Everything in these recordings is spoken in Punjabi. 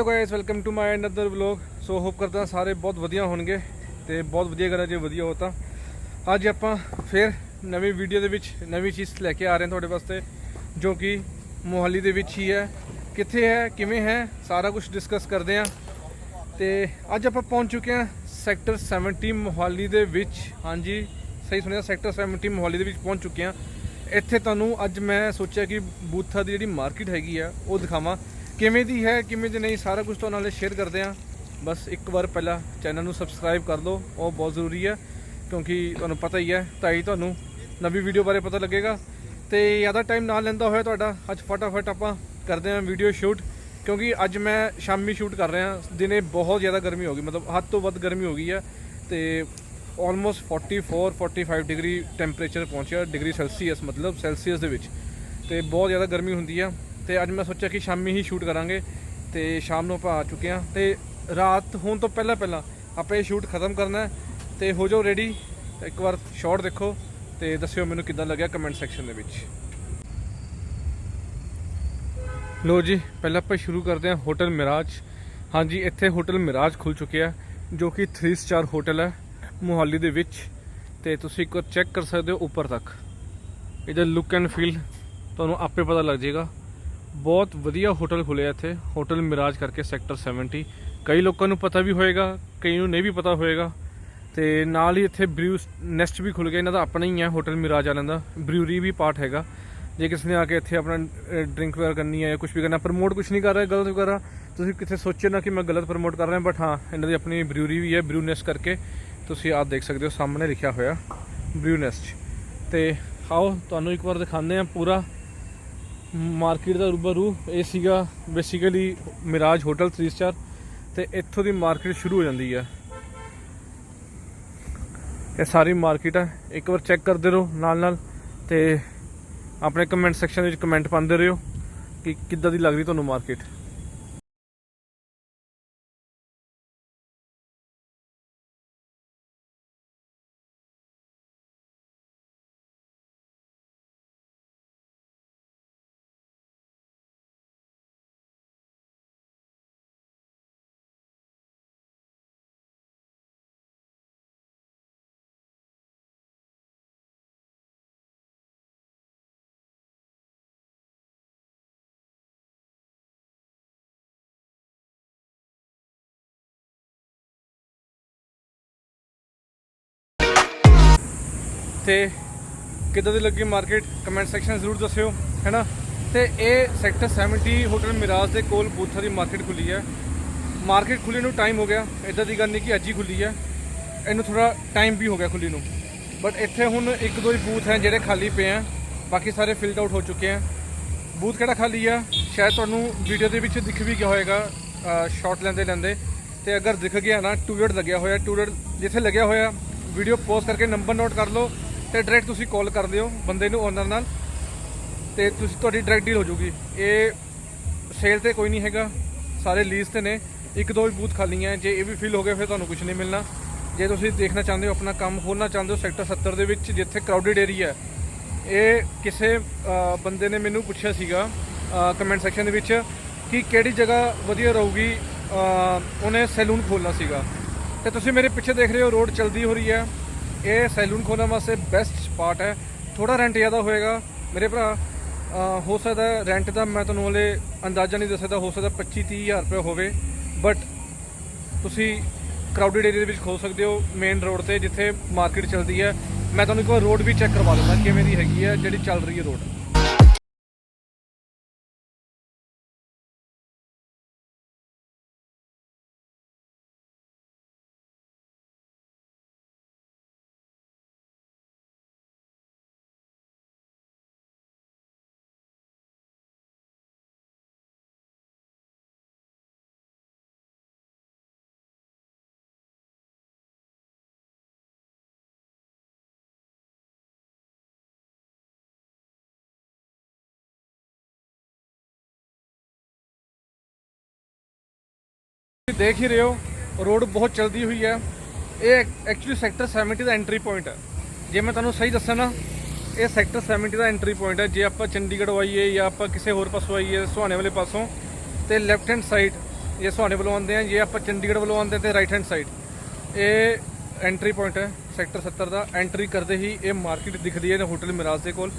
Hello guys welcome to my another vlog so hope ਕਰਦਾ ਸਾਰੇ ਬਹੁਤ ਵਧੀਆ ਹੋਣਗੇ ਤੇ ਬਹੁਤ ਵਧੀਆ ਗੱਲ ਹੈ ਜੇ ਵਧੀਆ ਹੋ ਤਾਂ ਅੱਜ ਆਪਾਂ ਫਿਰ ਨਵੀਂ ਵੀਡੀਓ ਦੇ ਵਿੱਚ ਨਵੀਂ ਚੀਜ਼ ਲੈ ਕੇ ਆ ਰਹੇ ਹਾਂ ਤੁਹਾਡੇ ਵਾਸਤੇ ਜੋ ਕਿ ਮੋਹਾਲੀ ਦੇ ਵਿੱਚ ਹੀ ਹੈ ਕਿੱਥੇ ਹੈ ਕਿਵੇਂ ਹੈ ਸਾਰਾ ਕੁਝ ਡਿਸਕਸ ਕਰਦੇ ਹਾਂ ਤੇ ਅੱਜ ਆਪਾਂ ਪਹੁੰਚ ਚੁੱਕੇ ਹਾਂ ਸੈਕਟਰ 70 ਮੋਹਾਲੀ ਦੇ ਵਿੱਚ ਹਾਂਜੀ ਸਹੀ ਸੁਣਿਆ ਸੈਕਟਰ 70 ਮੋਹਾਲੀ ਦੇ ਵਿੱਚ ਪਹੁੰਚ ਚੁੱਕੇ ਹਾਂ ਇੱਥੇ ਤੁਹਾਨੂੰ ਅੱਜ ਮੈਂ ਸੋਚਿਆ ਕਿ ਬੂਥਾ ਦੀ ਜਿਹੜੀ ਮਾਰਕੀਟ ਹੈਗੀ ਆ ਉਹ ਦਿਖਾਵਾਂ ਕਿਵੇਂ ਦੀ ਹੈ, ਕਿਵੇਂ ਦੀ ਨਹੀਂ, ਸਾਰਾ ਕੁਝ ਤੁਹਾਨੂੰ ਨਾਲੇ ਸ਼ੇਅਰ ਕਰਦੇ ਹਾਂ। ਬਸ ਇੱਕ ਵਾਰ ਪਹਿਲਾਂ ਚੈਨਲ ਨੂੰ ਸਬਸਕ੍ਰਾਈਬ ਕਰ ਲਓ, ਉਹ ਬਹੁਤ ਜ਼ਰੂਰੀ ਹੈ, ਕਿਉਂਕਿ ਤੁਹਾਨੂੰ ਪਤਾ ਹੀ ਹੈ, ਤਾਂ ਹੀ ਤੁਹਾਨੂੰ ਨਵੀਂ ਵੀਡੀਓ ਬਾਰੇ ਪਤਾ ਲੱਗੇਗਾ। ਤੇ ਜ਼ਿਆਦਾ ਟਾਈਮ ਨਾ ਲੈਂਦਾ ਹੋਇਆ ਤੁਹਾਡਾ, ਅੱਜ ਫਟਾਫਟ ਆਪਾਂ ਕਰਦੇ ਹਾਂ ਵੀਡੀਓ ਸ਼ੂਟ ਕਿਉਂਕਿ ਅੱਜ ਮੈਂ ਸ਼ਾਮੀ ਸ਼ੂਟ ਕਰ ਰਿਹਾ, ਦਿਨੇ ਬਹੁਤ ਜ਼ਿਆਦਾ ਗਰਮੀ ਹੋ ਗਈ, ਮਤਲਬ ਹੱਦ ਤੋਂ ਵੱਧ ਗਰਮੀ ਹੋ ਗਈ ਹੈ, ਤੇ ਆਲਮੋਸਟ 44 45 ਡਿਗਰੀ ਟੈਂਪਰੇਚਰ ਪਹੁੰਚਿਆ ਡਿਗਰੀ ਸੈਲਸੀਅਸ ਮਤਲਬ ਸੈਲਸੀਅਸ ਦੇ ਵਿੱਚ, ਤੇ ਬਹੁਤ ਜ਼ਿਆਦਾ ਗਰਮੀ ਹੁੰਦੀ ਆ। ਤੇ ਅੱਜ ਮੈਂ ਸੋਚਿਆ ਕਿ ਸ਼ਾਮੀ ਹੀ ਸ਼ੂਟ ਕਰਾਂਗੇ ਤੇ ਸ਼ਾਮ ਨੂੰ ਆਪਾਂ ਆ ਚੁੱਕੇ ਹਾਂ ਤੇ ਰਾਤ ਹੋਣ ਤੋਂ ਪਹਿਲਾਂ ਪਹਿਲਾਂ ਆਪਾਂ ਇਹ ਸ਼ੂਟ ਖਤਮ ਕਰਨਾ ਹੈ ਤੇ ਹੋ ਜਾਓ ਰੈਡੀ ਇੱਕ ਵਾਰ ਸ਼ਾਟ ਦੇਖੋ ਤੇ ਦੱਸਿਓ ਮੈਨੂੰ ਕਿੱਦਾਂ ਲੱਗਿਆ ਕਮੈਂਟ ਸੈਕਸ਼ਨ ਦੇ ਵਿੱਚ। ਲੋ ਜੀ, ਪਹਿਲਾਂ ਆਪਾਂ ਸ਼ੁਰੂ ਕਰਦੇ ਹਾਂ ਹੋਟਲ ਮਿਰਾਜ। ਹਾਂਜੀ, ਇੱਥੇ ਹੋਟਲ ਮਿਰਾਜ ਖੁੱਲ ਚੁੱਕਿਆ ਜੋ ਕਿ 3 ਸਟਾਰ ਹੋਟਲ ਹੈ ਮੁਹਾਲੀ ਦੇ ਵਿੱਚ ਤੇ ਤੁਸੀਂ ਇੱਕ ਵਾਰ ਚੈੱਕ ਕਰ ਸਕਦੇ ਹੋ ਉੱਪਰ ਤੱਕ। ਇਹਦਾ ਲੁੱਕ ਐਂਡ ਫੀਲ ਤੁਹਾਨੂੰ ਆਪੇ ਪਤਾ ਲੱਗ ਜਾਏਗਾ। ਬਹੁਤ ਵਧੀਆ ਹੋਟਲ ਖੁੱਲਿਆ ਇੱਥੇ। ਹੋਟਲ ਮਿਰਾਜ ਕਰਕੇ ਸੈਕਟਰ 70 ਕਈ ਲੋਕਾਂ ਨੂੰ ਪਤਾ ਵੀ ਹੋਏਗਾ, ਕਈ ਨੂੰ ਨਹੀਂ ਵੀ ਪਤਾ ਹੋਏਗਾ। ਤੇ ਨਾਲ ਹੀ ਇੱਥੇ ਬ੍ਰਿਊ ਨੈਸਟ ਵੀ ਖੁੱਲ ਗਿਆ, ਇਹਨਾਂ ਦਾ ਆਪਣਾ ਹੀ ਹੈ ਹੋਟਲ ਮਿਰਾਜ ਵਾਲਿਆਂ ਦਾ। ਬ੍ਰਿਊਰੀ ਵੀ ਪਾਰਟ ਹੈਗਾ। ਜੇ ਕਿਸੇ ਨੇ ਆ ਕੇ ਇੱਥੇ ਆਪਣਾ ਡਰਿੰਕ ਵਗੈਰਾ ਕਰਨੀ ਹੈ ਜਾਂ ਕੁਝ ਵੀ ਕਰਨਾ, ਪ੍ਰਮੋਟ ਕੁਝ ਨਹੀਂ ਕਰ ਰਿਹਾ, ਗਲਤ ਵਗੈਰਾ, ਤੁਸੀਂ ਕਿਤੇ ਸੋਚੇ ਨਾ ਕਿ ਮੈਂ ਗਲਤ ਪ੍ਰਮੋਟ ਕਰ ਰਿਹਾ, ਬਟ ਹਾਂ, ਇਹਨਾਂ ਦੀ ਆਪਣੀ ਬ੍ਰਿਊਰੀ ਵੀ ਹੈ, ਬ੍ਰਿਊ ਕਰਕੇ। ਤੁਸੀਂ ਆਪ ਦੇਖ ਸਕਦੇ ਹੋ, ਸਾਹਮਣੇ ਲਿਖਿਆ ਹੋਇਆ ਬ੍ਰਿਊਨੈਸਟ ਤੇ ਆਓ, ਤੁਹਾਨੂੰ ਇੱਕ ਵਾਰ ਦਿਖਾਉਂਦੇ ਆ ਪੂਰਾ। ਮਾਰਕੀਟ ਦਾ ਰੂਬਰੂ ਇਹ ਸੀਗਾ ਬੇਸਿਕਲੀ ਮਿਰਾਜ ਹੋਟਲ 3 ਸਟਾਰ ਤੇ ਇੱਥੋਂ ਦੀ ਮਾਰਕੀਟ ਸ਼ੁਰੂ ਹੋ ਜਾਂਦੀ ਹੈ ਇਹ ਸਾਰੀ ਮਾਰਕੀਟ ਆ। ਇੱਕ ਵਾਰ ਚੈੱਕ ਕਰਦੇ ਰਹੋ ਨਾਲ ਨਾਲ ਤੇ ਆਪਣੇ ਕਮੈਂਟ ਸੈਕਸ਼ਨ ਵਿੱਚ ਕਮੈਂਟ ਪਾਉਂਦੇ ਰਹੋ ਕਿ ਕਿੱਦਾਂ ਦੀ ਲੱਗਦੀ ਤੁਹਾਨੂੰ ਮਾਰਕੀਟ। ਤੇ ਕਿੱਦਾਂ ਦੀ ਲੱਗੀ ਮਾਰਕੀਟ ਕਮੈਂਟ ਸੈਕਸ਼ਨ ਜ਼ਰੂਰ ਦੱਸਿਓ ਹੈਨਾ ਤੇ ਇਹ ਸੈਕਟਰ 70 ਹੋਟਲ ਮਿਰਾਜ ਦੇ ਕੋਲ ਬੂਥਾ ਦੀ ਮਾਰਕੀਟ ਖੁੱਲੀ ਹੈ। ਮਾਰਕੀਟ ਖੁੱਲੀ ਨੂੰ ਟਾਈਮ ਹੋ ਗਿਆ। ਇਦਾਂ ਦੀ ਗੱਲ ਨਹੀਂ ਕਿ ਅੱਜ ਹੀ ਖੁੱਲੀ ਹੈ। ਇਹਨੂੰ ਥੋੜਾ ਟਾਈਮ ਵੀ ਹੋ ਗਿਆ ਖੁੱਲੀ ਨੂੰ। ਬਟ ਇੱਥੇ ਹੁਣ ਇੱਕ ਦੋ ਹੀ ਬੂਥ ਹੈ ਜਿਹੜੇ ਖਾਲੀ ਪਏ ਆ ਬਾਕੀ ਸਾਰੇ ਫਿਲਡ ਆਊਟ ਹੋ ਚੁੱਕੇ ਆ ਬੂਥ ਕਿਹੜਾ ਖਾਲੀ ਆ ਸ਼ਾਇਦ ਤੁਹਾਨੂੰ ਵੀਡੀਓ ਦੇ ਵਿੱਚ ਦਿਖ ਵੀ ਗਿਆ ਹੋਏਗਾ ਸ਼ਾਟ ਲੈਂਦੇ ਲੈਂਦੇ। ਤੇ ਅਗਰ ਦਿਖ ਗਿਆ ਨਾ ਟੂਲਟ ਲੱਗਿਆ ਹੋਇਆ ਟੂਲਟ ਜਿੱਥੇ ਲੱਗਿਆ ਹੋਇਆ ਵੀਡੀਓ ਪੋਜ਼ ਕਰਕੇ ਨੰਬਰ ਨੋਟ ਕਰ ਲਓ। ਤੇ ਡਾਇਰੈਕਟ ਤੁਸੀਂ ਕਾਲ ਕਰ ਦਿਓ ਬੰਦੇ ਨੂੰ ਓਨਰ ਨਾਲ ਤੇ ਤੁਸੀਂ ਤੁਹਾਡੀ ਡਾਇਰੈਕਟ ਡੀਲ ਹੋ ਜਾਊਗੀ। ਇਹ ਸੇਲ ਤੇ ਕੋਈ ਨਹੀਂ ਹੈਗਾ, ਸਾਰੇ ਲੀਜ਼ ਤੇ ਨੇ। ਇੱਕ ਦੋ ਵੀ ਬੂਥ ਖਾਲੀਆਂ ਜੇ ਇਹ ਵੀ ਫਿਲ ਹੋ ਗਿਆ ਫਿਰ ਤੁਹਾਨੂੰ ਕੁਝ ਨਹੀਂ ਮਿਲਣਾ। ਜੇ ਤੁਸੀਂ ਦੇਖਣਾ ਚਾਹੁੰਦੇ ਹੋ, ਆਪਣਾ ਕੰਮ ਖੋਲਣਾ ਚਾਹੁੰਦੇ ਹੋ ਸੈਕਟਰ 70 ਦੇ ਵਿੱਚ, ਜਿੱਥੇ ਕਰਾਊਡਡ ਏਰੀਆ ਇਹ ਕਿਸੇ ਬੰਦੇ ਨੇ ਮੈਨੂੰ ਪੁੱਛਿਆ ਸੀਗਾ ਕਮੈਂਟ ਸੈਕਸ਼ਨ ਦੇ ਵਿੱਚ ਕਿ ਕਿਹੜੀ ਜਗ੍ਹਾ ਵਧੀਆ ਰਹੂਗੀ ਉਹਨੇ ਸੈਲੂਨ ਖੋਲਣਾ ਸੀਗਾ। ਤੇ ਤੁਸੀਂ ਮੇਰੇ ਪਿੱਛੇ ਦੇਖ ਰਹੇ ਹੋ ਰੋਡ ਚਲਦੀ ਹੋ ਰਹੀ ਹੈ ਇਹ ਸੈਲੂਨ ਖੋਲਣ ਵਾਸਤੇ ਬੈਸਟ ਸਪਾਟ ਹੈ। ਥੋੜਾ ਰੈਂਟ ਜ਼ਿਆਦਾ ਹੋਏਗਾ। ਮੇਰੇ ਭਰਾ ਹੋ ਸਕਦਾ ਰੈਂਟ ਦਾ ਮੈਂ ਤੁਹਾਨੂੰ ਹਲੇ ਅੰਦਾਜ਼ਾ ਨਹੀਂ ਦੱਸ ਹੋ ਸਕਦਾ 25 30 ਹਜ਼ਾਰ ਰੁਪਏ ਹੋਵੇ। ਬਟ ਤੁਸੀਂ ਕਰਾਊਡਡ ਏਰੀਆ ਦੇ ਵਿੱਚ ਖੋਲ ਸਕਦੇ ਹੋ ਮੇਨ ਰੋਡ ਤੇ, ਜਿੱਥੇ ਮਾਰਕੀਟ ਚੱਲਦੀ ਹੈ। ਮੈਂ ਤੁਹਾਨੂੰ ਇੱਕ ਵਾਰ ਰੋਡ ਵੀ ਚੈੱਕ ਕਰਵਾ ਦਿੰਦਾ ਕਿਵੇਂ ਦੀ ਹੈਗੀ ਹੈ, ਜਿਹੜੀ ਚੱਲ ਰਹੀ ਹੈ ਰੋਡ ਦੇਖ ਹੀ ਰਹੇ ਹੋ, ਰੋਡ ਬਹੁਤ ਚਲਦੀ ਹੋਈ ਹੈ। ਇਹ ਐਕਚੁਅਲੀ ਸੈਕਟਰ 70 ਦਾ ਐਂਟਰੀ ਪੁਆਇੰਟ ਹੈ। ਜੇ ਮੈਂ ਤੁਹਾਨੂੰ ਸਹੀ ਦੱਸਾਂ ਨਾ, ਇਹ ਸੈਕਟਰ 70 ਦਾ ਐਂਟਰੀ ਪੁਆਇੰਟ ਹੈ। ਜੇ ਆਪਾਂ ਚੰਡੀਗੜ੍ਹ ਆਈਏ ਜਾਂ ਆਪਾਂ ਕਿਸੇ ਹੋਰ ਪਾਸੋਂ ਆਈਏ, ਸੁਹਾਣੇ ਵਾਲੇ ਪਾਸੋਂ, ਤੇ ਲੈਫਟ ਹੈਂਡ ਸਾਈਡ ਇਹ ਸੁਹਾਣੇ ਵੱਲੋਂ ਆਉਂਦੇ ਆ, ਜੇ ਆਪਾਂ ਚੰਡੀਗੜ੍ਹ ਵੱਲੋਂ ਆਉਂਦੇ ਤੇ ਰਾਈਟ ਹੈਂਡ ਸਾਈਡ ਇਹ ਐਂਟਰੀ ਪੁਆਇੰਟ ਹੈ ਸੈਕਟਰ 70 ਦਾ। ਐਂਟਰੀ ਕਰਦੇ ਹੀ ਇਹ ਮਾਰਕੀਟ ਦਿਖਦੀ ਹੈ ਹੋਟਲ ਮਿਰਾਜ ਦੇ ਕੋਲ।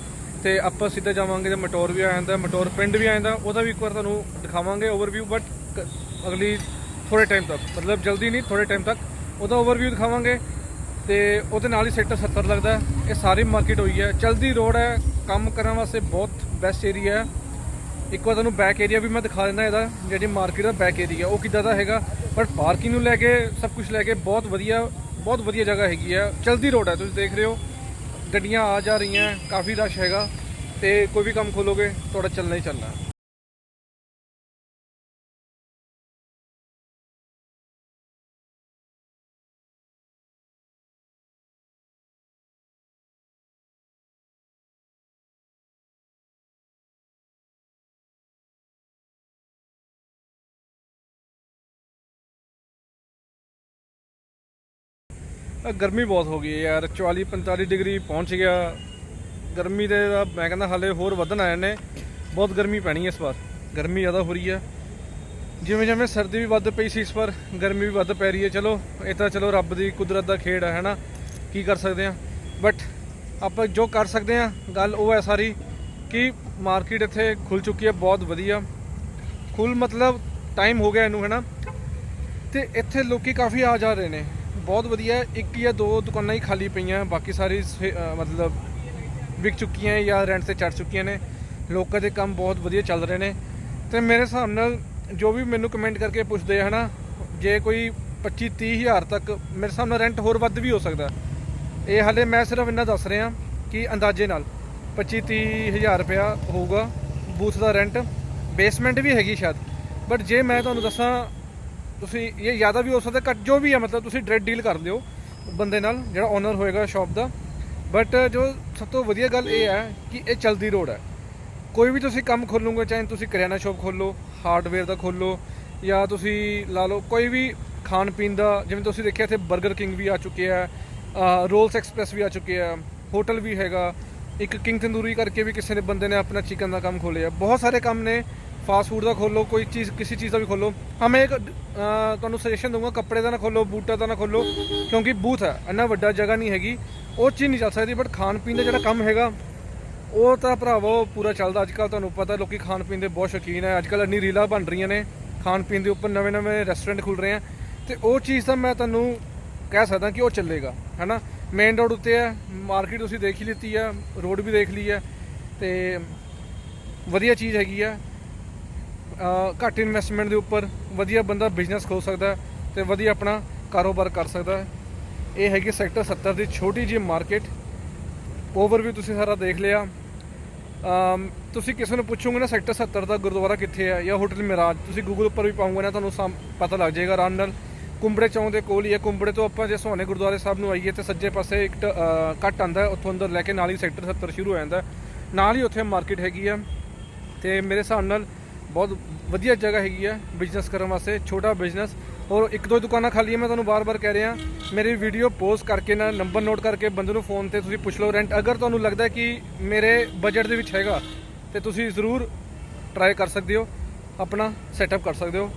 ਤੇ ਆਪਾਂ ਸਿੱਧਾ ਜਾਵਾਂਗੇ ਤੇ ਮਟੌਰ ਵੀ ਆ ਜਾਂਦਾ, ਮਟੌਰ ਪਿੰਡ ਵੀ ਆ ਜਾਂਦਾ, ਉਹਦਾ ਵੀ ਇੱਕ ਵਾਰ ਤੁਹਾਨੂੰ ਦਿਖਾਵਾਂਗੇ ਓਵਰਵਿਊ ਬਟ ਅਗਲੀ ਥੋੜੇ ਟਾਈਮ ਤੱਕ, ਮਤਲਬ ਜਲਦੀ ਨਹੀਂ ਥੋੜੇ ਟਾਈਮ ਤੱਕ। ਉਹਦਾ ਓਵਰਵਿਊ ਦਿਖਾਵਾਂਗੇ ਤੇ ਉਹਦੇ ਨਾਲ ਹੀ ਸੈਕਟਰ 70 ਲੱਗਦਾ ਇਹ ਸਾਰੀ ਮਾਰਕੀਟ ਹੋਈ ਹੈ। ਚਲਦੀ ਰੋਡ ਹੈ। ਕੰਮ ਕਰਨ ਵਾਸਤੇ ਬਹੁਤ ਬੈਸਟ ਏਰੀਆ ਹੈ। ਇੱਕ ਵਾਰ ਤੁਹਾਨੂੰ ਬੈਕ ਏਰੀਆ ਵੀ ਮੈਂ ਦਿਖਾ ਦਿੰਦਾ ਇਹਦਾ, ਜਿਹੜੀ ਮਾਰਕੀਟ ਦਾ ਬੈਕ ਏਰੀਆ ਉਹ ਕਿੱਦਾਂ ਦਾ ਹੈਗਾ? ਬਟ ਪਾਰਕਿੰਗ ਨੂੰ ਲੈ ਕੇ, ਸਭ ਕੁਝ ਲੈ ਕੇ ਬਹੁਤ ਵਧੀਆ ਬਹੁਤ ਵਧੀਆ ਜਗ੍ਹਾ ਹੈਗੀ ਹੈ। ਚਲਦੀ ਰੋਡ ਹੈ, ਤੁਸੀਂ ਦੇਖ ਰਹੇ ਹੋ। ਗੱਡੀਆਂ ਆ ਜਾ ਰਹੀਆਂ, ਕਾਫੀ ਰਸ਼ ਹੈਗਾ। ਤੇ ਕੋਈ ਵੀ ਕੰਮ ਖੋਲੋਗੇ, ਤੁਹਾਡਾ ਚੱਲਣਾ ਹੀ ਚੱਲਣਾ ਗਰਮੀ ਬਹੁਤ ਹੋ ਗਈ ਹੈ ਯਾਰ 44 45 ਡਿਗਰੀ ਪਹੁੰਚ ਗਿਆ। ਗਰਮੀ ਦੇ ਮੈਂ ਕਹਿੰਦਾ ਹਾਲੇ ਹੋਰ ਵਧਣ ਆਏ ਨੇ। ਬਹੁਤ ਗਰਮੀ ਪੈਣੀ ਹੈ ਇਸ ਵਾਰ। ਗਰਮੀ ਜ਼ਿਆਦਾ ਹੋ ਰਹੀ ਹੈ। ਜਿਵੇਂ ਜਿਵੇਂ ਸਰਦੀ ਵੀ ਵੱਧ ਪਈ ਸੀ ਇਸ ਵਾਰ, ਗਰਮੀ ਵੀ ਵੱਧ ਪੈ ਰਹੀ ਹੈ। ਚਲੋ, ਇਹ ਤਾਂ ਚਲੋ ਰੱਬ ਦੀ ਕੁਦਰਤ ਦਾ ਖੇਡ ਹੈ ਹੈਨਾ? ਕੀ ਕਰ ਸਕਦੇ ਆ ਬਟ ਆਪਾਂ ਜੋ ਕਰ ਸਕਦੇ ਆ ਗੱਲ ਉਹ ਹੈ ਸਾਰੀ ਕਿ ਮਾਰਕੀਟ ਇੱਥੇ ਖੁੱਲ ਚੁੱਕੀ ਹੈ, ਬਹੁਤ ਵਧੀਆ। ਖੁੱਲ ਮਤਲਬ ਟਾਈਮ ਹੋ ਗਿਆ ਇਹਨੂੰ, ਹੈਨਾ? ਤੇ ਇੱਥੇ ਲੋਕੀ ਕਾਫੀ ਆ ਜਾ ਰਹੇ ਨੇ। ਬਹੁਤ ਵਧੀਆ ਇੱਕ ਜਾਂ ਦੋ ਦੁਕਾਨਾਂ ਹੀ ਖਾਲੀ ਪਈਆਂ, ਬਾਕੀ ਸਾਰੀ ਸੇ- ਅਹ, ਮਤਲਬ ਵਿਕ ਚੁੱਕੀਆਂ ਜਾਂ ਰੈਂਟ ਤੇ ਚੜ ਚੁੱਕੀਆਂ ਨੇ। ਲੋਕਾਂ ਦੇ ਕੰਮ ਬਹੁਤ ਵਧੀਆ ਚੱਲ ਰਹੇ ਨੇ। ਤੇ ਮੇਰੇ ਹਿਸਾਬ ਨਾਲ ਜੋ ਵੀ ਮੈਨੂੰ ਕਮੈਂਟ ਕਰਕੇ ਪੁੱਛਦੇ ਆ, ਹਨਾ, ਜੇ ਕੋਈ 25 30 ਹਜ਼ਾਰ ਤੱਕ ਮੇਰੇ ਹਿਸਾਬ ਨਾਲ ਰੈਂਟ ਹੋਰ ਵੱਧ ਵੀ ਹੋ ਸਕਦਾ। ਇਹ ਹਾਲੇ ਮੈਂ ਸਿਰਫ ਇੰਨਾ ਦੱਸ ਰਿਹਾ ਕਿ ਅੰਦਾਜ਼ੇ ਨਾਲ 25 30 ਹਜ਼ਾਰ ਰੁਪਇਆ ਹੋਊਗਾ ਬੂਥ ਦਾ ਰੈਂਟ ਬੇਸਮੈਂਟ ਵੀ ਹੈਗੀ ਸ਼ਾਇਦ। ਬਟ ਜੇ ਮੈਂ ਤੁਹਾਨੂੰ ਦੱਸਾਂ ਤੁਸੀਂ ਇਹ ਜ਼ਿਆਦਾ ਵੀ ਹੋ ਸਕਦਾ ਘੱਟ ਜੋ ਵੀ ਹੈ, ਮਤਲਬ ਤੁਸੀਂ ਡਾਇਰੈਕਟ ਡੀਲ ਕਰ ਲਿਓ ਬੰਦੇ ਨਾਲ, ਜਿਹੜਾ ਓਨਰ ਹੋਏਗਾ ਸ਼ਾਪ ਦਾ। ਬਟ ਜੋ ਸਭ ਤੋਂ ਵਧੀਆ ਗੱਲ ਇਹ ਹੈ ਕਿ ਇਹ ਚਲਦੀ ਰੋਡ ਹੈ। ਕੋਈ ਵੀ ਤੁਸੀਂ ਕੰਮ ਖੋਲੋਗੇ ਚਾਹੇ ਤੁਸੀਂ ਕਰਿਆਨਾ ਸ਼ਾਪ ਖੋਲੋ ਹਾਰਡਵੇਅਰ ਦਾ ਖੋਲੋ ਜਾਂ ਤੁਸੀਂ ਲਾ ਲਓ ਕੋਈ ਵੀ ਖਾਣ ਪੀਣ ਦਾ, ਜਿਵੇਂ ਤੁਸੀਂ ਦੇਖਿਆ ਇੱਥੇ 버ਗਰ ਕਿੰਗ ਵੀ ਆ ਚੁੱਕੇ ਆ ਰੋਲਸ ਐਕਸਪ੍ਰੈਸ ਵੀ ਆ ਚੁੱਕੇ ਆ ਹੋਟਲ ਵੀ ਹੈਗਾ। ਇੱਕ ਕਿੰਗ ਤੰਦੂਰੀ ਕਰਕੇ ਵੀ ਕਿਸੇ ਨੇ ਬੰਦੇ ਨੇ ਆਪਣਾ ਚਿਕਨ ਦਾ ਕੰਮ ਖੋਲਿਆ ਬਹੁਤ ਸਾਰੇ ਕੰਮ ਨੇ ਫਾਸਟ ਫੂਡ ਦਾ ਖੋਲੋ ਕੋਈ ਚੀਜ਼ ਕਿਸੇ ਚੀਜ਼ ਦਾ ਵੀ ਖੋਲੋ। ਹਾਂ ਮੈਂ ਇੱਕ ਅਹ, ਤੁਹਾਨੂੰ ਸੁਜੈਸ਼ਨ ਦਊਂਗਾ ਕੱਪੜੇ ਦਾ ਨਾ ਖੋਲੋ ਬੂਟਾ ਦਾ ਨਾ ਖੋਲੋ ਕਿਉਂਕਿ ਬੂਥ ਹੈ ਇੰਨਾ ਵੱਡਾ ਜਗ੍ਹਾ ਨਹੀਂ ਹੈਗੀ। ਉਹ ਚੀਜ਼ ਨਹੀਂ ਚੱਲ ਸਕਦੀ ਬਟ ਖਾਣ ਪੀਣ ਦਾ ਜਿਹੜਾ ਕੰਮ ਹੈਗਾ ਉਹ ਤਾਂ ਭਰਾਵੋ ਪੂਰਾ ਚੱਲਦਾ। ਅੱਜ ਕੱਲ ਤੁਹਾਨੂੰ ਪਤਾ ਲੋਕੀ ਖਾਣ ਪੀਣ ਦੇ ਬਹੁਤ ਸ਼ੌਕੀਨ ਹੈ। ਅੱਜ ਕੱਲ ਇੰਨੀ ਰੀਲਾਂ ਬਣ ਰਹੀਆਂ ਨੇ ਖਾਣ ਪੀਣ ਦੇ ਉੱਪਰ ਨਵੇਂ ਨਵੇਂ ਰੈਸਟੋਰੈਂਟ ਖੁੱਲ ਰਹੇ ਆ। ਤੇ ਉਹ ਚੀਜ਼ ਤਾਂ ਮੈਂ ਤੁਹਾਨੂੰ ਕਹਿ ਸਕਦਾ ਕਿ ਉਹ ਚੱਲੇਗਾ ਹੈਨਾ? ਮੇਨ ਰੋਡ ਉੱਤੇ ਹੈ ਮਾਰਕੀਟ ਤੁਸੀਂ ਦੇਖ ਹੀ ਲਿੱਤੀ ਹੈ ਰੋਡ ਵੀ ਦੇਖ ਲਈ ਹੈ ਤੇ ਵਧੀਆ ਚੀਜ਼ ਹੈਗੀ ਆ ਘੱਟ ਇਨਵੈਸਟਮੈਂਟ ਦੇ ਉੱਪਰ ਵਧੀਆ ਬੰਦਾ ਬਿਜ਼ਨਸ ਖੋਲ ਸਕਦਾ ਹੈ ਤੇ ਵਧੀਆ ਆਪਣਾ ਕਾਰੋਬਾਰ ਕਰ ਸਕਦਾ ਹੈ। ਇਹ ਹੈਗੀ ਸੈਕਟਰ 70 ਦੀ ਛੋਟੀ ਜਿਹੀ ਮਾਰਕੀਟ ਓਵਰਵਿਊ ਤੁਸੀਂ ਸਾਰਾ ਦੇਖ ਲਿਆ। ਤੁਸੀਂ ਕਿਸੇ ਨੂੰ ਪੁੱਛੋਗੇ ਨਾ ਸੈਕਟਰ 70 ਦਾ ਗੁਰਦੁਆਰਾ ਕਿੱਥੇ ਹੈ ਜਾਂ ਹੋਟਲ ਮਿਰਾਜ ਤੁਸੀਂ ਗੂਗਲ ਉੱਪਰ ਵੀ ਪਾਉਂਗੇ ਨਾ ਤੁਹਾਨੂੰ ਸਾਮ- ਪਤਾ ਲੱਗ ਜਾਏਗਾ ਆਰਾਮ ਨਾਲ। ਕੁੰਬੜੇ ਚੌਂਕ ਦੇ ਕੋਲ ਹੀ ਹੈ। ਕੁੰਬੜੇ ਤੋਂ ਆਪਾਂ ਜੇ ਸੋਹਣੇ ਗੁਰਦੁਆਰੇ ਸਾਹਿਬ ਨੂੰ ਆਈਏ ਤੇ ਸੱਜੇ ਪਾਸੇ ਇੱਕ ਟ- ਅ, ਕੱਟ ਆਂਦਾ ਉੱਥੋਂ ਅੰਦਰ ਲੈ ਕੇ ਨਾਲ ਹੀ ਸੈਕਟਰ 70 ਸ਼ੁਰੂ ਹੋ ਜਾਂਦਾ ਨਾਲ ਹੀ ਉੱਥੇ ਮਾਰਕੀਟ ਹੈਗੀ ਆ ਤੇ ਮੇਰੇ ਹਿਸਾਬ ਨਾਲ ਬਹੁਤ ਵਧੀਆ ਜਗ੍ਹਾ ਹੈਗੀ ਆ ਬਿਜ਼ਨਸ ਕਰਨ ਵਾਸਤੇ, ਛੋਟਾ ਬਿਜ਼ਨਸ ਔਰ ਇੱਕ ਦੋ ਦੁਕਾਨਾਂ ਖਾਲੀ ਹੈ ਮੈਂ ਤੁਹਾਨੂੰ ਬਾਰ-ਬਾਰ ਕਹਿ ਰਿਹਾ। ਮੇਰੀ ਵੀਡੀਓ ਪੋਸਟ ਕਰਕੇ ਨਾ ਨੰਬਰ ਨੋਟ ਕਰਕੇ ਬੰਦੇ ਨੂੰ ਫੋਨ ਤੇ ਤੁਸੀਂ ਪੁੱਛ ਲਓ। ਰੈਂਟ ਅਗਰ ਤੁਹਾਨੂੰ ਲੱਗਦਾ ਕਿ ਮੇਰੇ ਬਜਟ ਦੇ ਵਿੱਚ ਹੈਗਾ, ਤੇ ਤੁਸੀਂ ਜ਼ਰੂਰ ਟਰਾਈ ਕਰ ਸਕਦੇ ਹੋ, ਆਪਣਾ ਸੈਟਅਪ ਕਰ ਸਕਦੇ ਹੋ।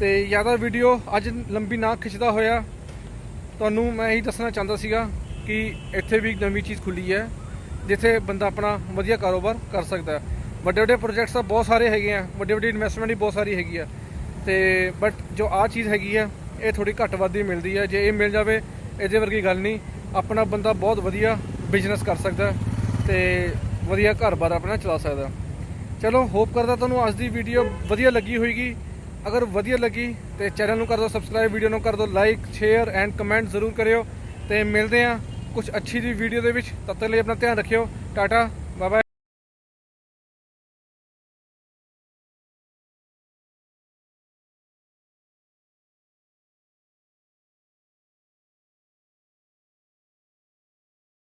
ਤੇ ਜ਼ਿਆਦਾ ਵੀਡੀਓ ਅੱਜ ਲੰਬੀ ਨਾ ਖਿੱਚਦਾ ਹੋਇਆ। ਤੁਹਾਨੂੰ ਮੈਂ ਇਹੀ ਦੱਸਣਾ ਚਾਹੁੰਦਾ ਸੀਗਾ ਕਿ ਇੱਥੇ ਵੀ ਇੱਕ ਨਵੀਂ ਚੀਜ਼ ਖੁੱਲੀ ਹੈ, ਜਿੱਥੇ ਬੰਦਾ ਆਪਣਾ ਵਧੀਆ ਕਾਰੋਬਾਰ ਕਰ ਸਕਦਾ ਹੈ। ਵੱਡੇ ਵੱਡੇ ਪ੍ਰੋਜੈਕਟਸ ਤਾਂ ਬਹੁਤ ਸਾਰੇ ਹੈਗੇ ਆ, ਵੱਡੀ ਵੱਡੀ ਇਨਵੈਸਟਮੈਂਟ ਵੀ ਬਹੁਤ ਸਾਰੀ ਹੈਗੀ ਆ। ਤੇ ਬਟ ਜੋ ਆ ਚੀਜ਼ ਹੈਗੀ ਆ, ਇਹ ਥੋੜੀ ਘੱਟ ਵੱਧ ਮਿਲਦੀ ਹੈ ਜੇ ਇਹ ਮਿਲ ਜਾਵੇ, ਇਹਦੇ ਵਰਗੀ ਗੱਲ ਨਹੀਂ। ਆਪਣਾ ਬੰਦਾ ਬਹੁਤ ਵਧੀਆ ਬਿਜ਼ਨਸ ਕਰ ਸਕਦਾ ਹੈ ਤੇ ਵਧੀਆ ਘਰ-ਬਾਰ ਆਪਣਾ ਚਲਾ ਸਕਦਾ ਚਲੋ ਹੋਪ ਕਰਦਾ ਤੁਹਾਨੂੰ ਅੱਜ ਦੀ ਵੀਡੀਓ ਵਧੀਆ ਲੱਗੀ ਹੋਏਗੀ। ਅਗਰ ਵਧੀਆ ਲੱਗੀ, ਤੇ ਚੈਨਲ ਨੂੰ ਕਰ ਦਿਓ ਸਬਸਕ੍ਰਾਈਬ ਵੀਡੀਓ ਨੂੰ ਕਰ ਦਿਓ ਲਾਈਕ ਸ਼ੇਅਰ ਐਂਡ ਕਮੈਂਟ ਜ਼ਰੂਰ ਕਰਿਓ। ਤੇ ਮਿਲਦੇ ਆ ਕੁਝ ਅੱਛੀ ਜੀ ਵੀਡੀਓ ਦੇ ਵਿੱਚ। ਤਦ ਤੱਕ ਲਈ ਆਪਣਾ ਧਿਆਨ ਰੱਖਿਓ। ਟਾਟਾ।